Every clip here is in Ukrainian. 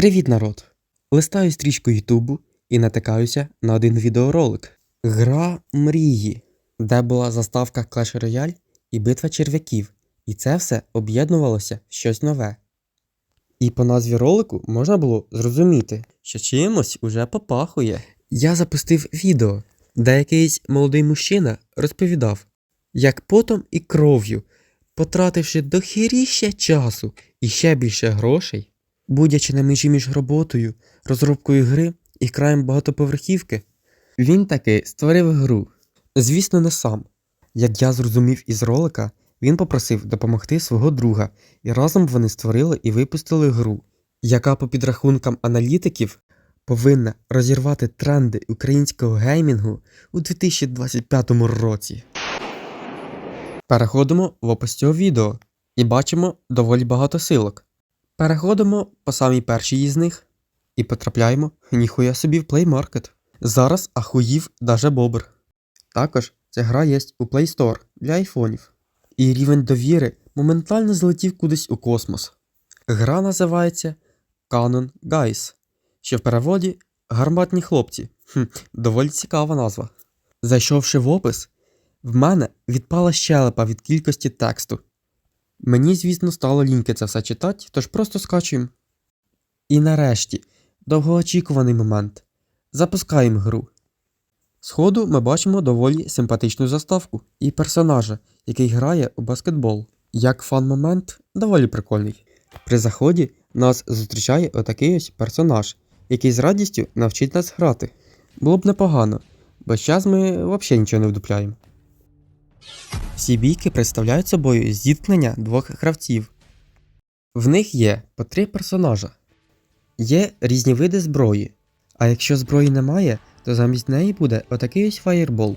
Привіт, народ! Листаю стрічку Ютубу і натикаюся на один відеоролик. Гра мрії, де була заставка Clash Royale і битва черв'яків. І це все об'єднувалося в щось нове. І по назві ролику можна було зрозуміти, що чимось уже попахує. Я запустив відео, де якийсь молодий мужчина розповідав, як потом і кров'ю, потративши дохіріще часу і ще більше грошей, будячи на межі між роботою, розробкою гри і краєм багатоповерхівки, він таки створив гру. Звісно, не сам. Як я зрозумів із ролика, він попросив допомогти свого друга, і разом вони створили і випустили гру, яка по підрахункам аналітиків повинна розірвати тренди українського геймінгу у 2025 році. Переходимо в опис цього відео і бачимо доволі багато силок. Переходимо по самій першій із них і потрапляємо ніхуя собі в Play Market. Зараз ахуїв даже бобр. Також ця гра є у Play Store для айфонів. І рівень довіри моментально злетів кудись у космос. Гра називається Canon Guys, що в переводі гарматні хлопці. Хм, доволі цікава назва. Зайшовши в опис, в мене відпала щелепа від кількості тексту. Мені, звісно, стало ліньки це все читати, тож просто скачуємо. І нарешті, довгоочікуваний момент. Запускаємо гру. Сходу ми бачимо доволі симпатичну заставку і персонажа, який грає у баскетбол. Як фан-момент, доволі прикольний. При заході нас зустрічає отакий ось персонаж, який з радістю навчить нас грати. Було б непогано, бо зараз ми взагалі нічого не вдупляємо. Всі бійки представляють собою зіткнення двох гравців. В них є по три персонажа. Є різні види зброї, а якщо зброї немає, то замість неї буде отакий ось фаєрбол.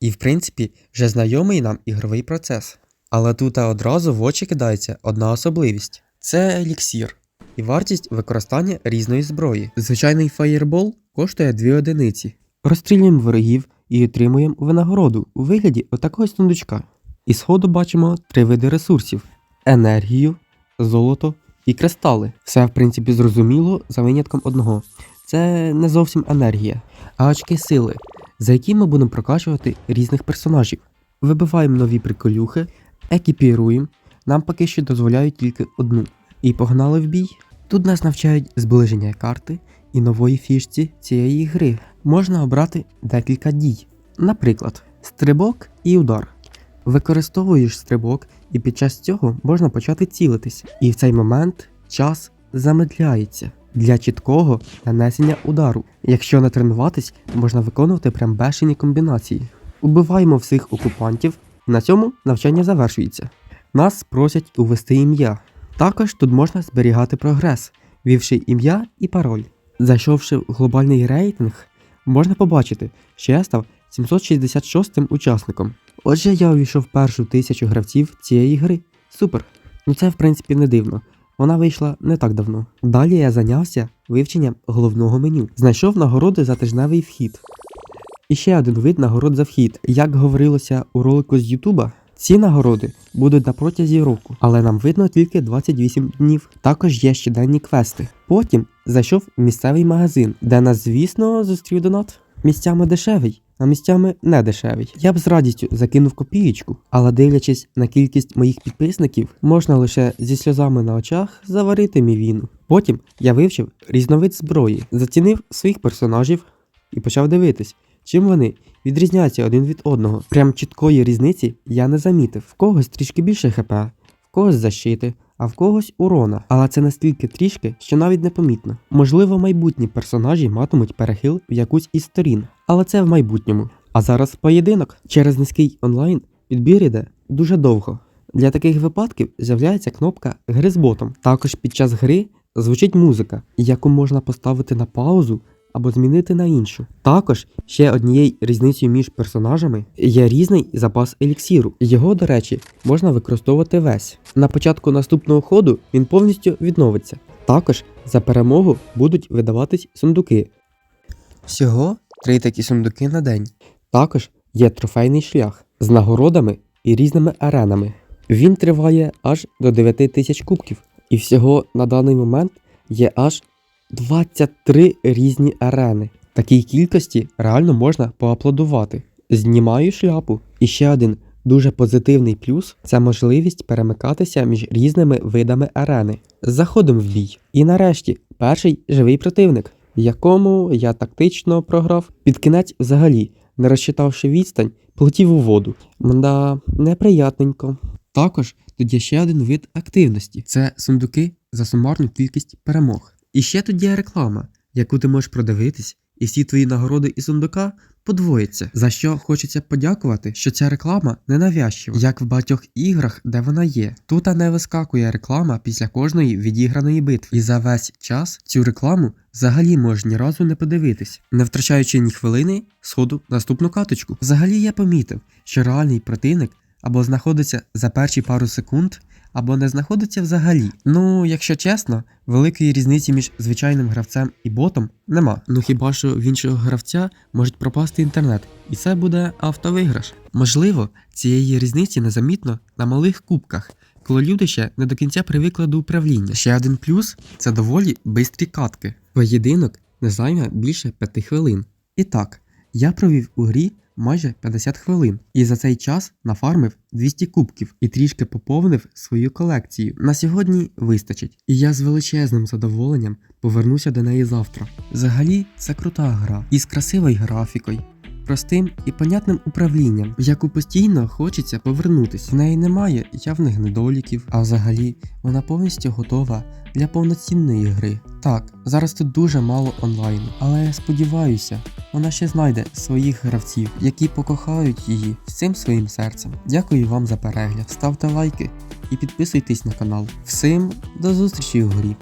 І в принципі вже знайомий нам ігровий процес. Але тут одразу в очі кидається одна особливість це еліксір і вартість використання різної зброї. Звичайний фаєрбол коштує 2 одиниці. Розстрілюємо ворогів і отримуємо винагороду у вигляді отакого сундучка. І сходу бачимо три види ресурсів: енергію, золото і кристали. Все в принципі зрозуміло за винятком одного. Це не зовсім енергія, а очки сили, за які ми будемо прокачувати різних персонажів. Вибиваємо нові приколюхи, екіпіруємо, нам поки що дозволяють тільки одну. І погнали в бій. Тут нас навчають зближення карти і нової фішці цієї гри. Можна обрати декілька дій. Наприклад, стрибок і удар. Використовуєш стрибок, і під час цього можна почати цілитись. І в цей момент час замедляється для чіткого нанесення удару. Якщо не тренуватись, можна виконувати прям бешені комбінації. Убиваємо всіх окупантів, на цьому навчання завершується. Нас просять увести ім'я. Також тут можна зберігати прогрес, ввівши ім'я і пароль. Зайшовши в глобальний рейтинг, можна побачити, що я став 766-м учасником. Отже, я увійшов першу тисячу гравців цієї гри. Супер. Ну це в принципі не дивно. Вона вийшла не так давно. Далі я зайнявся вивченням головного меню. Знайшов нагороди за тижневий вхід. І ще один вид нагород за вхід. Як говорилося у ролику з Ютуба, ці нагороди будуть на протязі року, але нам видно тільки 28 днів. Також є щоденні квести. Потім зайшов в місцевий магазин, де нас, звісно, зустрів донат. Місцями дешевий, а місцями не дешевий. Я б з радістю закинув копієчку, але дивлячись на кількість моїх підписників, можна лише зі сльозами на очах заварити мівіну. Потім я вивчив різновид зброї, зацінив своїх персонажів і почав дивитись, чим вони відрізняються один від одного. Прям чіткої різниці я не замітив. В когось трішки більше хп, в когось защити, а в когось урона. Але це настільки трішки, що навіть непомітно. Можливо, майбутні персонажі матимуть перехил в якусь із сторін, але це в майбутньому. А зараз поєдинок. Через низький онлайн підбір іде дуже довго. Для таких випадків з'являється кнопка гри з ботом. Також під час гри звучить музика, яку можна поставити на паузу або змінити на іншу. Також ще однією різницею між персонажами є різний запас еліксіру. Його, до речі, можна використовувати весь. На початку наступного ходу він повністю відновиться. Також за перемогу будуть видаватись сундуки. Всього три такі сундуки на день. Також є трофейний шлях з нагородами і різними аренами. Він триває аж до 9 тисяч кубків. І всього на даний момент є аж 23 різні арени. Такій кількості реально можна поаплодувати. Знімаю шляпу. І ще один дуже позитивний плюс це можливість перемикатися між різними видами арени. Заходимо в бій. І нарешті перший живий противник, якому я тактично програв під кінець взагалі, не розчитавши відстань, полетів у воду. Мда, неприятненько. Також тут є ще один вид активності це сундуки за сумарну кількість перемог. І ще тут є реклама, яку ти можеш продивитись, і всі твої нагороди із сундука подвоїться. За що хочеться подякувати, що ця реклама не навязчива, як в багатьох іграх, де вона є. Тут не вискакує реклама після кожної відіграної битви. І за весь час цю рекламу взагалі можеш ні разу не подивитись, не втрачаючи ні хвилини сходу наступну каточку. Взагалі я помітив, що реальний противник або знаходиться за перші пару секунд, або не знаходиться взагалі. Ну, якщо чесно, великої різниці між звичайним гравцем і ботом нема. Ну хіба що в іншого гравця може пропасти інтернет, і це буде автовиграш. Можливо, цієї різниці незамітно на малих кубках. Коли люди ще не до кінця привикли до управління. Ще один плюс це доволі бистрі катки. Поєдинок не займе більше 5 хвилин. І так, я провів у грі майже 50 хвилин і за цей час нафармив 200 кубків і трішки поповнив свою колекцію. На сьогодні вистачить, і я з величезним задоволенням повернуся до неї завтра. Взагалі, це крута гра із красивою графікою. Простим і понятним управлінням, в яку постійно хочеться повернутись. В неї немає явних недоліків, а взагалі вона повністю готова для повноцінної гри. Так, зараз тут дуже мало онлайну, але я сподіваюся, вона ще знайде своїх гравців, які покохають її всім своїм серцем. Дякую вам за перегляд, ставте лайки і підписуйтесь на канал. Всім до зустрічі у грі!